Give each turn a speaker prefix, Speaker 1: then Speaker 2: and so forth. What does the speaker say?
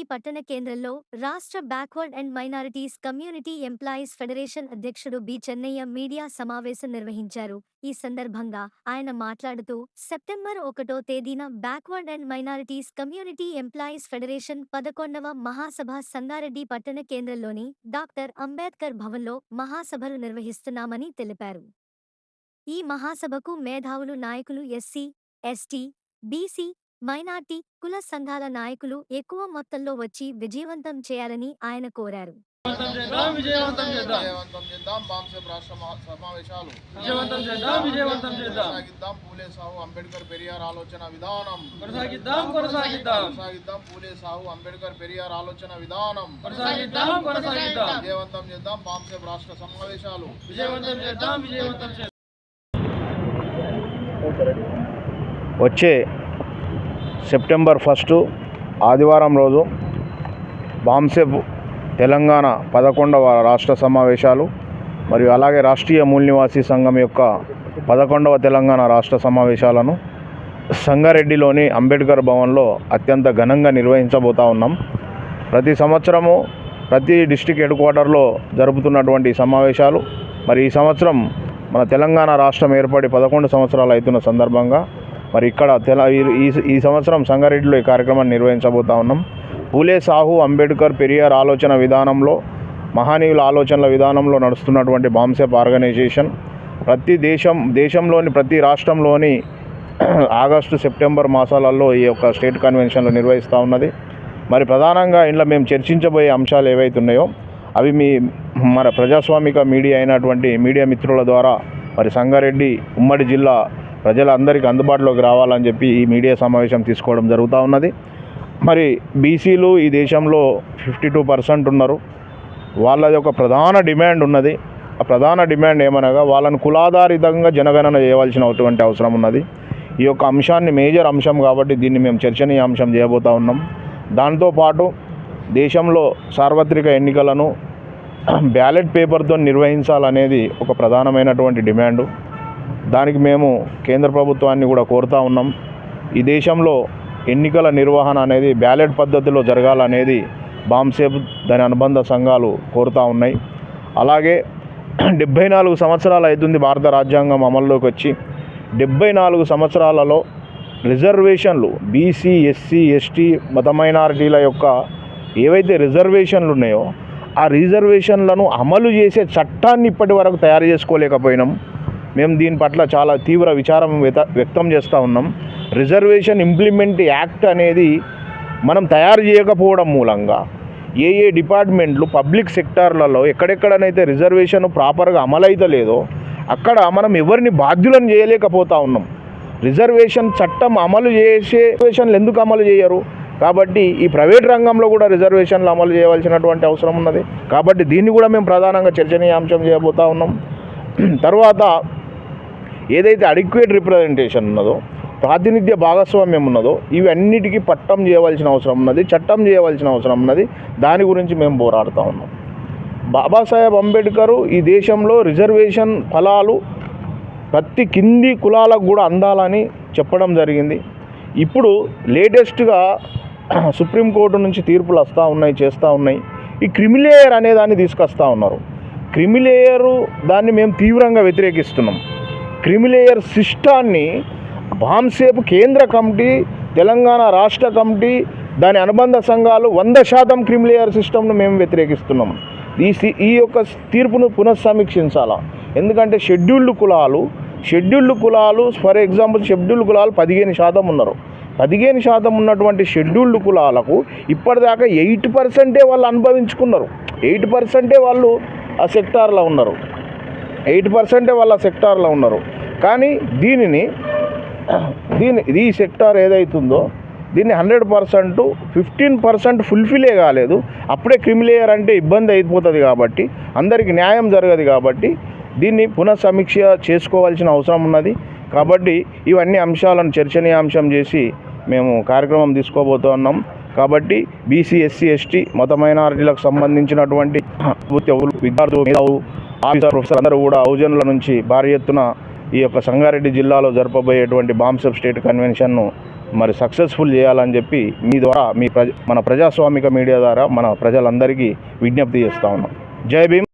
Speaker 1: సంగారెడ్డి పట్టణ కేంద్రంలో రాష్ట్ర backward and minorities community employees federation అధ్యక్షుడు బి. చెన్నయ్య మీడియా సమావేశం నిర్వహించారు. ఈ సందర్భంగా ఆయన మాట్లాడుతూ సెప్టెంబర్ ఒకటో తేదీన backward and minorities community employees federation పదకొండవ మహాసభ సంగారెడ్డి పట్టణ కేంద్రంలోని డాక్టర్ అంబేద్కర్ భవన్లో మహాసభలు నిర్వహిస్తున్నామని తెలిపారు. ఈ మహాసభకు మేధావులు నాయకులు ఎస్సీ ఎస్టీ బీసీ మైనార్టీ కుల సంఘాల నాయకులు ఎక్కువ మొత్తంలో వచ్చి విజయవంతం చేయాలని ఆయన కోరారు.
Speaker 2: కొనసాగిద్దాం పూలే సాహు అంబేద్కర్ పెరియార్ ఆలోచన విధానం.
Speaker 3: కొనసాగిద్దాం కొనసాగిద్దాం.
Speaker 2: కొనసాగిద్దాం పూలే సాహు అంబేద్కర్ పెరియార్ ఆలోచన విధానం.
Speaker 3: కొనసాగిద్దాం కొనసాగిద్దాం.
Speaker 2: విజయవంతం చేద్దాం బాంసెప్ రాష్ట్ర సమావేశాలు.
Speaker 3: విజయవంతం చేద్దాం విజయవంతం చేద్దాం.
Speaker 4: వచ్చే సెప్టెంబర్ ఫస్టు ఆదివారం రోజు బాంసెబ్ తెలంగాణ పదకొండవ రాష్ట్ర సమావేశాలు మరియు అలాగే రాష్ట్రీయ మూల్నివాసీ సంఘం యొక్క పదకొండవ తెలంగాణ రాష్ట్ర సమావేశాలను సంగారెడ్డిలోని అంబేద్కర్ భవన్లో అత్యంత ఘనంగా నిర్వహించబోతా ఉన్నాం. ప్రతి సంవత్సరము ప్రతి డిస్టిక్ హెడ్ క్వార్టర్లో జరుపుతున్నటువంటి సమావేశాలు. మరి ఈ సంవత్సరం మన తెలంగాణ రాష్ట్రం ఏర్పడి పదకొండు సంవత్సరాలు అవుతున్న సందర్భంగా మరి ఇక్కడ తెల ఈ- ఈ సంవత్సరం సంగారెడ్డిలో ఈ కార్యక్రమాన్ని నిర్వహించబోతా ఉన్నాం. పూలే సాహు అంబేద్కర్ పెరియార్ ఆలోచన విధానంలో మహానీయుల ఆలోచనల విధానంలో నడుస్తున్నటువంటి బాంసెప్ ఆర్గనైజేషన్ ప్రతి దేశం దేశంలోని ప్రతి రాష్ట్రంలోని ఆగస్టు సెప్టెంబర్ మాసాలలో ఈ యొక్క స్టేట్ కన్వెన్షన్లు నిర్వహిస్తూ ఉన్నది. మరి ప్రధానంగా ఇంట్లో మేము చర్చించబోయే అంశాలు ఏవైతే ఉన్నాయో అవి మీ మన ప్రజాస్వామిక మీడియా అయినటువంటి మీడియా మిత్రుల ద్వారా మరి సంగారెడ్డి ఉమ్మడి జిల్లా ప్రజలందరికీ అందుబాటులోకి రావాలని చెప్పి ఈ మీడియా సమావేశం తీసుకోవడం జరుగుతూ ఉన్నది. మరి బీసీలు ఈ దేశంలో ఫిఫ్టీ టూ పర్సెంట్ ఉన్నారు. వాళ్ళది ఒక ప్రధాన డిమాండ్ ఉన్నది. ఆ ప్రధాన డిమాండ్ ఏమనగా వాళ్ళని కులాధారితంగా జనగణన చేయవలసినటువంటి అవసరం ఉన్నది. ఈ యొక్క అంశాన్ని మేజర్ అంశం కాబట్టి దీన్ని మేము చర్చనీయాంశం చేయబోతా ఉన్నాం. దాంతోపాటు దేశంలో సార్వత్రిక ఎన్నికలను బ్యాలెట్ పేపర్తో నిర్వహించాలనేది ఒక ప్రధానమైనటువంటి డిమాండు. దానికి మేము కేంద్ర ప్రభుత్వాన్ని కూడా కోరుతా ఉన్నాం. ఈ దేశంలో ఎన్నికల నిర్వహణ అనేది బ్యాలెట్ పద్ధతిలో జరగాలనేది బాంసేప్ దాని అనుబంధ సంఘాలు కోరుతా ఉన్నాయి. అలాగే డెబ్భై నాలుగు సంవత్సరాలు అవుతుంది భారత రాజ్యాంగం అమల్లోకి వచ్చి. డెబ్భై నాలుగు సంవత్సరాలలో రిజర్వేషన్లు బీసీ ఎస్సీ ఎస్టీ మత మైనారిటీల యొక్క ఏవైతే రిజర్వేషన్లు ఉన్నాయో ఆ రిజర్వేషన్లను అమలు చేసే చట్టాన్ని ఇప్పటి వరకు తయారు చేసుకోలేకపోయినాం. మేము దీని పట్ల చాలా తీవ్ర విచారం వ్యత వ్యక్తం చేస్తూ ఉన్నాం. రిజర్వేషన్ ఇంప్లిమెంట్ యాక్ట్ అనేది మనం తయారు చేయకపోవడం మూలంగా ఏ ఏ డిపార్ట్మెంట్లు పబ్లిక్ సెక్టార్లలో ఎక్కడెక్కడనైతే రిజర్వేషన్ ప్రాపర్గా అమలైతలేదో అక్కడ మనం ఎవరిని బాధ్యులను చేయలేకపోతా ఉన్నాం. రిజర్వేషన్ చట్టం అమలు చేసే రిజర్వేషన్లు ఎందుకు అమలు చేయరు? కాబట్టి ఈ ప్రైవేట్ రంగంలో కూడా రిజర్వేషన్లు అమలు చేయవలసినటువంటి అవసరం ఉన్నది. కాబట్టి దీన్ని కూడా మేము ప్రధానంగా చర్చనీయాంశం చేయబోతా ఉన్నాం. తర్వాత ఏదైతే అడిక్వేట్ రిప్రజెంటేషన్ ఉన్నదో ప్రాతినిధ్య భాగస్వామ్యం ఉన్నదో ఇవన్నిటికీ పట్టం చేయవలసిన అవసరం ఉన్నది చట్టం చేయవలసిన అవసరం ఉన్నది. దాని గురించి మేము పోరాడుతూ ఉన్నాం. బాబాసాహెబ్ అంబేద్కర్ ఈ దేశంలో రిజర్వేషన్ ఫలాలు ప్రతి కింది కులాలకు కూడా అందాలని చెప్పడం జరిగింది. ఇప్పుడు లేటెస్ట్గా సుప్రీంకోర్టు నుంచి తీర్పులు వస్తూ ఉన్నాయి చేస్తూ ఉన్నాయి. ఈ క్రిమిలేయర్ అనే దాన్ని తీసుకొస్తా ఉన్నారు. క్రిమిలేయరు దాన్ని మేము తీవ్రంగా వ్యతిరేకిస్తున్నాం. క్రిమిలేయర్ సిస్టాన్ని బాంసేపు కేంద్ర కమిటీ తెలంగాణ రాష్ట్ర కమిటీ దాని అనుబంధ సంఘాలు వంద శాతం క్రిమిలేయర్ సిస్టమ్ను మేము వ్యతిరేకిస్తున్నాం. ఈ సి- ఈ యొక్క తీర్పును పునఃసమీక్షించాలా? ఎందుకంటే షెడ్యూల్డ్ కులాలు షెడ్యూల్డ్ కులాలు ఫర్ ఎగ్జాంపుల్ షెడ్యూల్డ్ కులాలు పదిహేను శాతం ఉన్నారు. పదిహేను శాతం ఉన్నటువంటి షెడ్యూల్డ్ కులాలకు ఇప్పటిదాకా ఎయిట్ పర్సెంటే వాళ్ళు అనుభవించుకున్నారు. ఎయిట్ పర్సెంటే వాళ్ళు ఆ సెక్టార్లో ఉన్నారు. ఎయిట్ పర్సెంటే వాళ్ళ సెక్టార్లో ఉన్నారు. కానీ దీనిని దీని ఈ సెక్టార్ ఏదైతుందో దీన్ని హండ్రెడ్ పర్సెంట్ ఫిఫ్టీన్ పర్సెంట్ ఫుల్ఫిలే కాలేదు. అప్పుడే క్రిమిలేయర్ అంటే ఇబ్బంది అయిపోతుంది కాబట్టి అందరికీ న్యాయం జరగదు కాబట్టి దీన్ని పునఃసమీక్ష చేసుకోవాల్సిన అవసరం ఉన్నది. కాబట్టి ఇవన్నీ అంశాలను చర్చనీయాంశం చేసి మేము కార్యక్రమం తీసుకోబోతున్నాం కాబట్టి బీసీ ఎస్సీ ఎస్టీ మత మైనారిటీలకు సంబంధించినటువంటి విద్యార్థులు ఆఫీసర్ ప్రొఫెసర్ అందరూ కూడా ఔజన్ల నుంచి భారీ ఎత్తున ఈ యొక్క సంగారెడ్డి జిల్లాలో జరపబోయేటువంటి బాంసెప్ స్టేట్ కన్వెన్షన్ను మరి సక్సెస్ఫుల్ చేయాలని చెప్పి మీ ద్వారా మీ ప్రజ మన ప్రజాస్వామిక మీడియా ద్వారా మన ప్రజలందరికీ విజ్ఞప్తి చేస్తా ఉన్నాం. జై భీమ్.